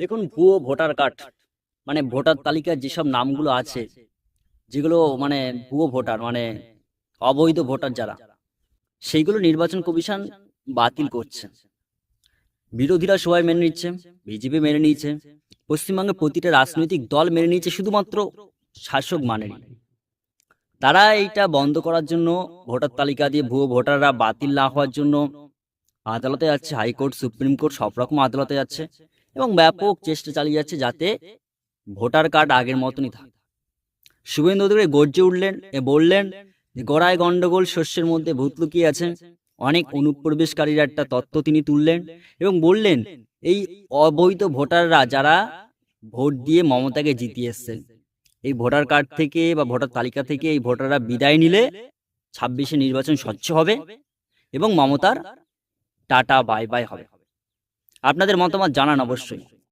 দেখুন, ভুয়ো voter card মানে ভোটার তালিকায় যেসব নামগুলো আছে, যেগুলো মানে ভুয়ো ভোটার মানে অবৈধ ভোটার যারা, সেইগুলো নির্বাচন কমিশন বাতিল করছে। বিরোধীরা সবাই মেনে নিচ্ছে, বিজেপি মেনে নিয়েছে পশ্চিমবঙ্গে প্রতিটা রাজনৈতিক দল মেনে নিয়েছে, শুধুমাত্র শাসক মানেনি তারা এইটা বন্ধ করার জন্য, ভোটার তালিকা দিয়ে ভুয়ো ভোটাররা বাতিল না হওয়ার জন্য আদালতে যাচ্ছে, হাইকোর্ট, সুপ্রিম কোর্ট, সব রকম আদালতে যাচ্ছে। এবং ব্যাপক চেষ্টা চালিয়ে যাচ্ছে যাতে ভোটার কার্ড আগের মতনই থাকে। শুভেন্দু অধিকারী গর্জে উঠলেন এ বললেন, যে গড়ায় গন্ডগোল শস্যের মধ্যে ভূত লুকিয়ে আছে। অনেক অনুপ্রবেশকারীর একটা তত্ত্ব তিনি তুললেন এবং বললেন, এই অবৈধ ভোটাররা যারা ভোট দিয়ে মমতাকে জিতিয়ে এসছেন, এই ভোটার কার্ড থেকে বা ভোটার তালিকা থেকে এই ভোটাররা বিদায় নিলে ছাব্বিশে নির্বাচন স্বচ্ছ হবে এবং মমতার টাটা বাই বাই হবে। আপনাদের মতামত জানান অবশ্যই।